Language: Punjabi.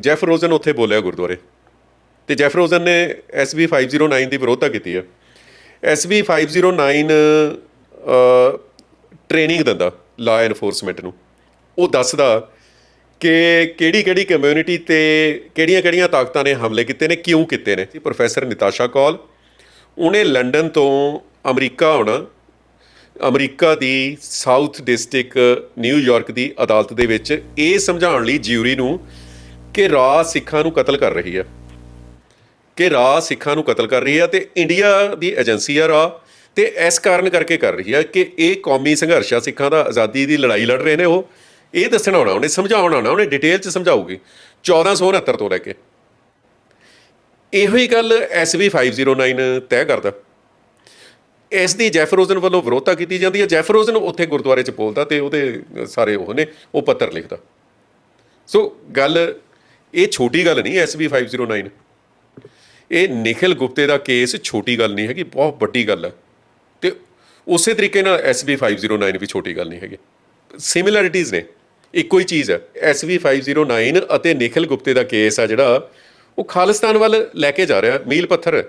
ਜੈਫ ਰੋਜ਼ਨ ਉੱਥੇ ਬੋਲਿਆ ਗੁਰਦੁਆਰੇ। ਤੇ ਜੈਫ ਰੋਜ਼ਨ ਨੇ SB 509 ਦੀ ਵਿਰੋਧਤਾ ਕੀਤੀ ਹੈ SB 509 ਟ੍ਰੇਨਿੰਗ ਦਿੰਦਾ ਲਾ ਐਨਫੋਰਸਮੈਂਟ ਨੂੰ। ਉਹ ਦੱਸਦਾ ਕਿ ਕਿਹੜੀ ਕਿਹੜੀ ਕਮਿਊਨਿਟੀ ਤੇ ਕਿਹੜੀਆਂ ਕਿਹੜੀਆਂ ਤਾਕਤਾਂ ਨੇ ਹਮਲੇ ਕੀਤੇ ਨੇ, ਕਿਉਂ ਕੀਤੇ ਨੇ। ਪ੍ਰੋਫੈਸਰ ਨਿਤਾਸ਼ਾ ਕੌਲ ਉਹਨੇ ਲੰਡਨ ਤੋਂ ਅਮਰੀਕਾ ਆਉਣਾ, ਅਮਰੀਕਾ ਦੀ ਸਾਊਥ ਡਿਸਟ੍ਰਿਕਟ ਨਿਊਯਾਰਕ ਦੀ ਅਦਾਲਤ ਦੇ ਵਿੱਚ ਇਹ ਸਮਝਾਉਣ ਲਈ ਜਿਊਰੀ ਨੂੰ ਕਿ ਰਾ ਸਿੱਖਾਂ ਨੂੰ ਕਤਲ ਕਰ ਰਹੀ ਹੈ। ਕਿ ਰਾ ਸਿੱਖਾਂ ਨੂੰ ਕਤਲ ਕਰ ਰਹੀ ਹੈ ਤੇ ਇੰਡੀਆ ਦੀ ਏਜੰਸੀ ਆ ਰਾ ਤੇ ਇਸ ਕਾਰਨ ਕਰਕੇ ਕਰ ਰਹੀ ਹੈ ਕਿ ਇਹ ਕੌਮੀ ਸੰਘਰਸ਼ ਆ, ਸਿੱਖਾਂ ਦਾ ਆਜ਼ਾਦੀ ਦੀ ਲੜਾਈ ਲੜ ਰਹੇ ਨੇ ਉਹ। ਇਹ ਦੱਸਣਾ ਹੋਣਾ, ਉਹਨੇ ਸਮਝਾਉਣਾ ਹੋਣਾ, ਉਹਨੇ ਡਿਟੇਲ ਚ ਸਮਝਾਊਗੀ। 1469 ਤੋਂ ਲੈ ਕੇ। ਇਹੋ ਹੀ ਗੱਲ SB 509 ਤੈਅ ਕਰਦਾ। ਇਸ ਦੀ ਜੈਫਰੋਜ਼ਨ ਵੱਲੋਂ ਵਿਰੋਧਤਾ ਕੀਤੀ ਜਾਂਦੀ ਹੈ। ਜੈਫਰੋਜ਼ਨ ਉੱਥੇ ਗੁਰਦੁਆਰੇ 'ਚ ਬੋਲਦਾ ਤੇ ਉਹਦੇ ਸਾਰੇ ਉਹ ਨੇ, ਉਹ ਪੱਤਰ ਲਿਖਦਾ। ਸੋ ਗੱਲ ਇਹ ਛੋਟੀ ਗੱਲ ਨਹੀਂ SB 509 ਇਹ ਨਿਖਿਲ ਗੁਪਤੇ ਦਾ ਕੇਸ ਛੋਟੀ ਗੱਲ ਨਹੀਂ ਹੈਗੀ, ਬਹੁਤ ਵੱਡੀ ਗੱਲ ਹੈ। ਤੇ ਉਸੇ ਤਰੀਕੇ ਨਾਲ SB 509 ਵੀ ਛੋਟੀ ਗੱਲ ਨਹੀਂ ਹੈਗੀ। ਸਿਮਿਲੈਰਿਟੀਜ਼ ਨੇ, ਇੱਕੋ ਹੀ ਚੀਜ਼ ਹੈ। SB 509 ਅਤੇ ਨਿਖਿਲ ਗੁਪਤੇ ਦਾ ਕੇਸ ਆ ਜਿਹੜਾ, ਉਹ ਖਾਲਿਸਤਾਨ ਵੱਲ ਲੈ ਕੇ ਜਾ ਰਿਹਾ, ਮੀਲ ਪੱਥਰ।